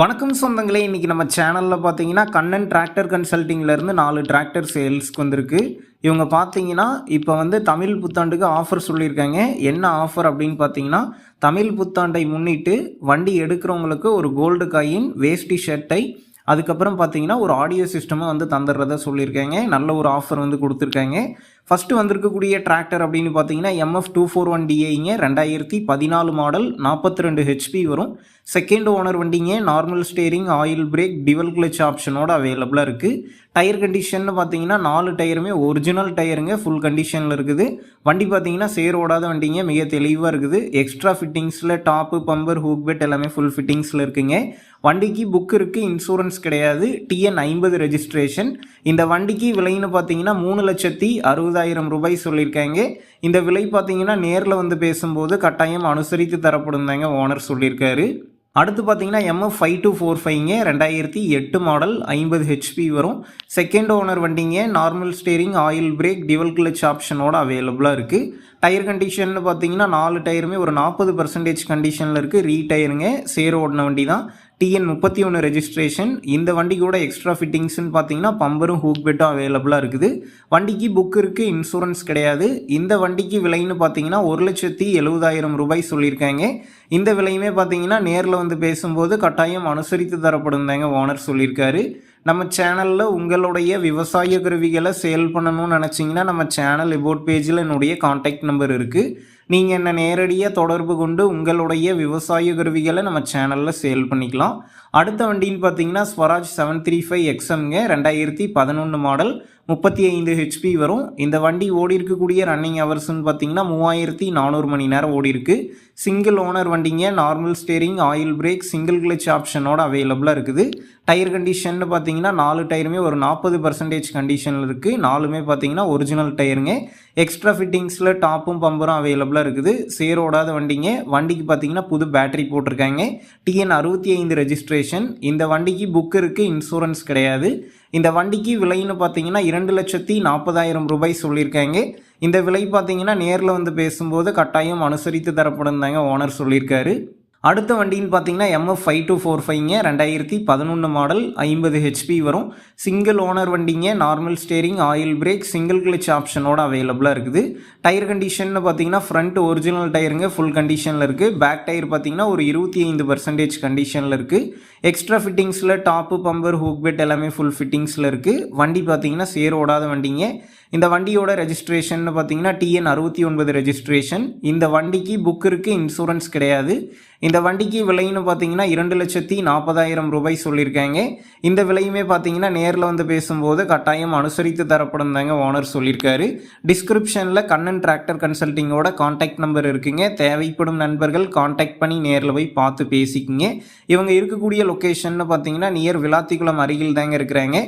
வணக்கம் சொந்தங்களே இன்றைக்கி நம்ம சேனலில் பார்த்தீங்கன்னா கண்ணன் டிராக்டர் கன்சல்ட்டிங்லேருந்து நாலு டிராக்டர் சேல்ஸ்க்கு வந்திருக்கு. இவங்க பார்த்தீங்கன்னா இப்போ வந்து தமிழ் புத்தாண்டுக்கு ஆஃபர் சொல்லியிருக்காங்க. என்ன ஆஃபர் அப்படின்னு பார்த்தீங்கன்னா தமிழ் புத்தாண்டை முன்னிட்டு வண்டி எடுக்கிறவங்களுக்கு ஒரு கோல்டு காயின் வேஷ்டி ஷர்ட்டை அதுக்கப்புறம் பார்த்தீங்கன்னா ஒரு ஆடியோ சிஸ்டமும் வந்து தந்துடுறதா சொல்லியிருக்காங்க. நல்ல ஒரு ஆஃபர் வந்து கொடுத்துருக்காங்க. ஃபஸ்ட்டு வந்திருக்கக்கூடிய டிராக்டர் அப்படின்னு பார்த்தீங்கன்னா எம்எஃப் டூ ஃபோர் ஒன் டிஏங்க ரெண்டாயிரத்தி பதினாலு மாடல் நாற்பத்தி ரெண்டு ஹெச்பி வரும். செகண்ட் ஓனர் வண்டிங்க normal steering oil brake dual clutch ஆப்ஷனோட அவைலபிளாக இருக்குது டயர் கண்டிஷன் பார்த்தீங்கன்னா நாலு டயருமே ஒரிஜினல் டயருங்க ஃபுல் கண்டிஷனில் இருக்குது. வண்டி பார்த்தீங்கன்னா சேர் ஓடாத வண்டிங்க மிக தெளிவாக இருக்குது. எக்ஸ்ட்ரா ஃபிட்டிங்ஸில் டாப்பு பம்பர் ஹூக் பெட் எல்லாமே ஃபுல் ஃபிட்டிங்ஸில் இருக்குங்க. வண்டிக்கு புக் இருக்குது இன்சூரன்ஸ் கிடையாது. டிஎன் ஐம்பது ரெஜிஸ்ட்ரேஷன் இந்த வண்டிக்கு விலைன்னு பார்த்தீங்கன்னா மூணு லட்சத்தி அறுபது அறுபதாயிரம் ரூபாய் சொல்லியிருக்காங்க. இந்த விலை பார்த்தீங்கன்னா நேரில் வந்து பேசும்போது கட்டாயம் அனுசரித்து தரப்படும் தாங்க ஓனர் சொல்லியிருக்காரு. அடுத்து பார்த்தீங்கன்னா எம்எஃப் ஃபைவ் டூ ஃபோர் ஃபைவ்ங்க ரெண்டாயிரத்தி எட்டு மாடல் ஐம்பது ஹெச்பி வரும். செகண்ட் ஓனர் வண்டிங்க. Normal steering oil brake dual clutch ஆப்ஷனோட அவைலபிளாக இருக்குது டயர் கண்டிஷன் பார்த்தீங்கன்னா நாலு டயருமே ஒரு நாற்பது பர்சன்டேஜ் கண்டிஷனில் இருக்குது ரீ டயருங்க சேர் ஓடின வண்டி தான் டிஎன் முப்பத்தி ஒன்று ரெஜிஸ்ட்ரேஷன் இந்த வண்டி கூட எக்ஸ்ட்ரா ஃபிட்டிங்ஸ்னு பார்த்தீங்கன்னா பம்பரும் ஹூக் பெட்டும் அவைலபிளாக இருக்குது. வண்டிக்கு புக் இருக்குது இன்சூரன்ஸ் கிடையாது. இந்த வண்டிக்கு விலைன்னு பார்த்தீங்கன்னா ஒரு லட்சத்தி எழுபதாயிரம் ரூபாய் சொல்லியிருக்காங்க. இந்த விலையுமே பார்த்தீங்கன்னா நேரில் வந்து பேசும்போது கட்டாயம் அனுசரித்து தரப்படும் தாங்க ஓனர் சொல்லியிருக்காரு. நம்ம சேனலில் உங்களுடைய விவசாய கருவிகளை சேல் பண்ணணும்னு நினச்சிங்கன்னா நம்ம சேனல் எபோட் பேஜில் என்னுடைய காண்டாக்ட் நம்பர் இருக்குது நீங்கள் என்னை நேரடியாக தொடர்பு கொண்டு உங்களுடைய விவசாய கருவிகளை நம்ம சேனலில் சேல் பண்ணிக்கலாம். அடுத்த வண்டின்னு பார்த்தீங்கன்னா ஸ்வராஜ் செவன் த்ரீ ஃபைவ் எக்ஸ்எம்ங்க ரெண்டாயிரத்தி பதினொன்று மாடல் முப்பத்தி ஐந்து ஹெச்பி வரும். இந்த வண்டி ஓடி இருக்கக்கூடிய ரன்னிங் ஹவர்ஸ்ன்னு பார்த்தீங்கன்னா மூவாயிரத்தி நானூறு மணி நேரம் ஓடி இருக்கு. சிங்கிள் ஓனர் வண்டிங்க normal steering oil brake single clutch ஆப்ஷனோட அவைலபிளாக இருக்குது. டயர் கண்டிஷன் பார்த்தீங்கன்னா நாலு டயருமே ஒரு நாற்பது பர்சன்டேஜ் கண்டிஷனில் இருக்குது நாலுமே பார்த்தீங்கன்னா ஒரிஜினல் டயருங்க எக்ஸ்ட்ரா ஃபிட்டிங்ஸில் டாப்பும் பம்பரும் அவைலபிளாக இருக்குது. சேரோடாத வண்டிங்க. வண்டிக்கு பார்த்தீங்கன்னா புது பேட்டரி போட்டிருக்காங்க. டிஎன் அறுபத்தி ஐந்து ரெஜிஸ்ட்ரேஷன் இந்த வண்டிக்கு புக் இருக்குது இன்சூரன்ஸ் கிடையாது. இந்த வண்டிக்கு விலைன்னு பார்த்தீங்கன்னா இரண்டு லட்சத்தி நாற்பதாயிரம் ரூபாய் சொல்லியிருக்காங்க. இந்த விலை பார்த்தீங்கன்னா நேரில் வந்து பேசும்போது கட்டாயம் அனுசரித்து தரப்படும் தாங்க ஓனர் சொல்லியிருக்காரு. அடுத்த வண்டின்னு பார்த்தீங்கன்னா எம்எஃப் ஃபைவ் டூ ஃபோர் ஃபைவ்ங்க ரெண்டாயிரத்தி பதினொன்று மாடல் ஐம்பது ஹெச்பி வரும். சிங்கிள் ஓனர் வண்டிங்க normal steering oil brake single clutch ஆப்ஷனோட அவைலபிளாக இருக்குது. டயர் கண்டிஷன் பார்த்தீங்கன்னா ஃப்ரண்ட் ஒரிஜினல் டயருங்க ஃபுல் கண்டிஷனில் இருக்குது பேக் டயர் பார்த்தீங்கன்னா ஒரு இருபத்தி ஐந்து பர்சன்டேஜ் கண்டிஷனில் இருக்குது எக்ஸ்ட்ரா ஃபிட்டிங்ஸில் டாப்பு பம்பர் ஹூக் பெட் எல்லாமே ஃபுல் ஃபிட்டிங்ஸில் இருக்குது வண்டி பார்த்தீங்கன்னா சேர் ஓடாத வண்டிங்க. இந்த வண்டியோட ரெஜிஸ்ட்ரேஷன் பார்த்தீங்கன்னா டிஎன் அறுபத்தி ஒன்பது ரெஜிஸ்ட்ரேஷன் இந்த வண்டிக்கு புக் இருக்குது இன்சூரன்ஸ் கிடையாது. இந்த வண்டிக்கு விலைன்னு பார்த்தீங்கன்னா இரண்டு லட்சத்தி நாற்பதாயிரம் ரூபாய் சொல்லியிருக்காங்க. இந்த விலையுமே பார்த்தீங்கன்னா நேரில் வந்து பேசும்போது கட்டாயம் அனுசரித்து தரப்படும் தாங்க ஓனர் சொல்லியிருக்காரு. டிஸ்கிரிப்ஷனில் கண்ணன் டிராக்டர் கன்சல்ட்டிங்கோட காண்டாக்ட் நம்பர் இருக்குங்க. தேவைப்படும் நண்பர்கள் காண்டாக்ட் பண்ணி நேரில் போய் பார்த்து பேசிக்கிங்க. இவங்க இருக்கக்கூடிய லொக்கேஷன்னு பார்த்தீங்கன்னா நியர் விளாத்திக்குளம் அருகில் தாங்க இருக்கிறாங்க.